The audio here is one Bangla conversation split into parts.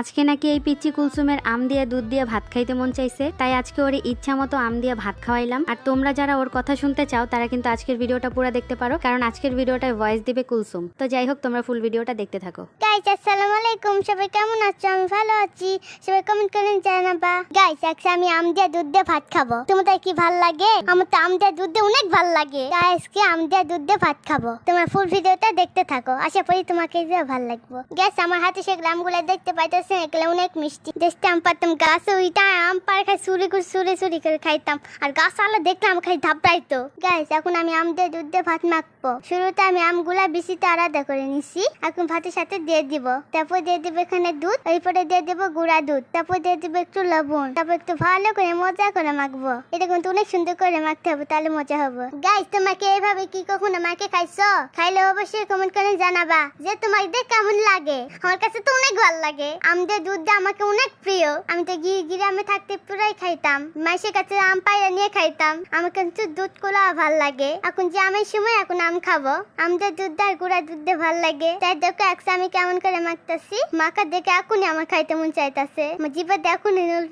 আজকে নাকি এই পিচ্চি কুলসুমের আম দিয়ে, দুধ দিয়ে ভাত খাইতে মন চাইছে, তাই আজকে ওর ইচ্ছা মতো আম দিয়ে ভাত খাওয়াইলাম। আর তোমরা যারা ওর কথা শুনতে চাও, তারা কিন্তু আজকের ভিডিওটা পুরো দেখতে পারো, কারণ আজকের ভিডিওটায় ভয়েস দিবে কুলসুম। তো যাই হোক, তোমরা ফুল ভিডিওটা দেখতে থাকো। গাইস আসসালামু আলাইকুম সবাই কেমন আছো? আমি ভালো আছি। সবাই কমেন্ট করে জানাবা। গাইস আজকে আমি আম দিয়ে, দুধ দিয়ে ভাত খাব। তোমাদের কি ভালো লাগে? আমার তো আম দিয়ে, দুধ দিয়ে অনেক ভালো লাগে। তাই আজকে আম দিয়ে, দুধ দিয়ে ভাত খাব। তোমার ফুল ভিডিওটা দেখতে থাকো। আশা করি তোমাকে ভালো লাগবে। গ্যাস আমার হাতে সেগুলো আমগুলো দেখতে পাইতেছে এগুলো অনেক মিষ্টি দেখতে আম পারতাম গাছে ওইটা আম পার খাই চুরি করে চুরি চুরি করে খাইতাম আর গাছ আলো দেখলাম খাই ধাপড়াইতো গাইস এখন আমি আম দিয়ে দুধ দিয়ে ভাত মাখবো শুরুতে আমি আমগুলা বেশিতে আলাদা করে নিছি এখন ভাতের সাথে দিয়ে দিব তারপর দিয়ে দিব এখানে দুধ এরপরে দিয়ে দিব গুঁড়া দুধ তারপর দিয়ে দিব একটু লবণ তারপর একটু ভালো করে মজা করে মাখবো এটা কিন্তু অনেক সুন্দর করে মাখতে হবে তাহলে মজা হবে গাইস তোমাকে এইভাবে কি কখনো মাকে খাইছো খাইলে অবশ্যই কমেন্ট করে জানাবা যে তোমার দেখ কেমন লাগে আমার কাছে তো অনেক ভালো লাগে আমদের দুধটা আমাকে অনেক প্রিয়। আমি তো গিয়ে গ্রামে থাকতে পুরাই খাইতাম। মাসের কাছে আম পাইরা নিয়ে খাইতাম। আমার কিন্তু দুধ কোলা ভালো লাগে। এখন যে আমের সময়, এখন আম খাব। আমদের দুধ আর গুড়া দুধ ভালো লাগে। তাই দেখো একসা আমি কেমন করে মাখতেছি। মাখা দেখে এখনই আমার খাইতে মন চাইতাছে। জিভে এখনই নুল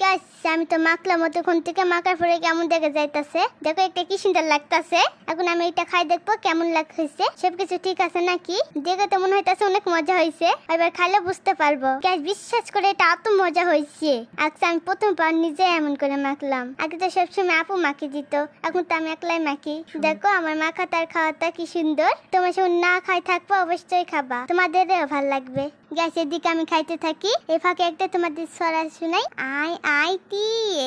গ্যাস, আমি তো মাখলাম অতক্ষণ থেকে। মাখার পরে কেমন দেখে যাইতাছে? দেখো একটা কি সুন্দর লাগতাছে। এখন আমি এটা খাই দেখব, কেমন লাগতেছে সবকিছু ঠিক আছে নাকি? দেখে তো মনে হইতাছে অনেক মজা হয়েছে এবার খাইলে বুঝতে পারব। গ্যাস বিশ্বাস করে এটা এত মজা হয়েছে। আজকে আমি প্রথমবার নিজে এমন করে মাখলাম। আগে তো সবসময় আপু মাখি দিত এখন তো আমি একলাই মাখি। দেখো আমার মাখা তার খাওয়াটা কি সুন্দর। তোমার সব না খাই থাকব অবশ্যই খাবা। তোমাদেরও ভালো লাগবে। গ্যাসের দিকে আমি খাইতে থাকি। এ ফাঁকে একটা তোমাদের সরা শুনাই। আই আই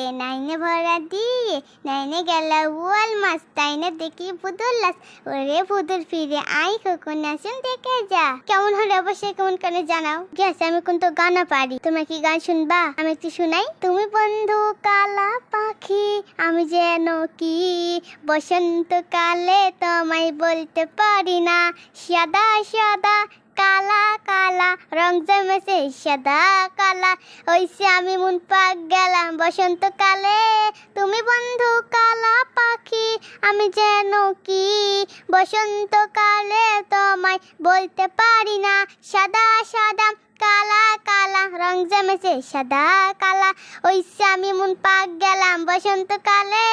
এ নাইনে ভরা দিয়ে নাইনে গেল ওয়াল মাছ, তাইনে দেখি পুতুল লাস ওরে পুতুল ফিরে আই কখন আসুন, দেখে যা। কেমন হলে অবশ্যই কেমন করে জানাও। গ্যাস, আমি কিন্তু গানা পারি। তোমরা কি গান শুনবা? আমি একটু শুনাই। তুমি বন্ধু কালা পাখি, আমি যেন কি? বসন্ত কালে তোমায় বলতে পারি না। সাদা সাদা কালা কালা, রং জমেছে, সাদা, কালা। ওইসে আমি মন পাক গেলাম বসন্তকালে তুমি বন্ধু কালা পাখি, আমি যেন কি? বসন্তকালে তোমায় বলতে পারি না, সাদা সাদা রং জমেছে সাদা কালা। ওইসে আমি মন পাক গেলাম বসন্তকালে।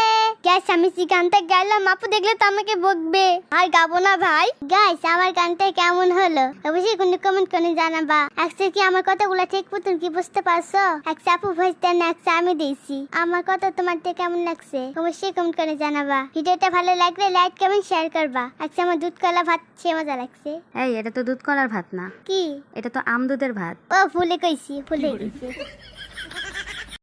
গ্যাস আমি সে গানটা গেলাম আপু দেখলে তো আমাকে বকবে। আর গাবো না ভাই। গাইস আমার গানটা কেমন হলো? অবশ্যই কোনো কমেন্ট করে জানাবা। একসে কি আমার কথাগুলো ঠিক মতন কি বুঝতে পারছ? একসে আপু ভয়েস দেন একসে আমি দিয়েছি। আমার কথা তোমার থেকে কেমন লাগছে? অবশ্যই কমেন্ট করে জানাবা। ভিডিওটা ভালো লাগলে লাইক কমেন্ট শেয়ার করবা। একসে আমার দুধ কলা ভাত সে মজা লাগছে। এই এটা তো দুধ কলার ভাত না। কি? এটা তো আম দুধের ভাত। ও ফুলে কইছি। ফুলে গেছি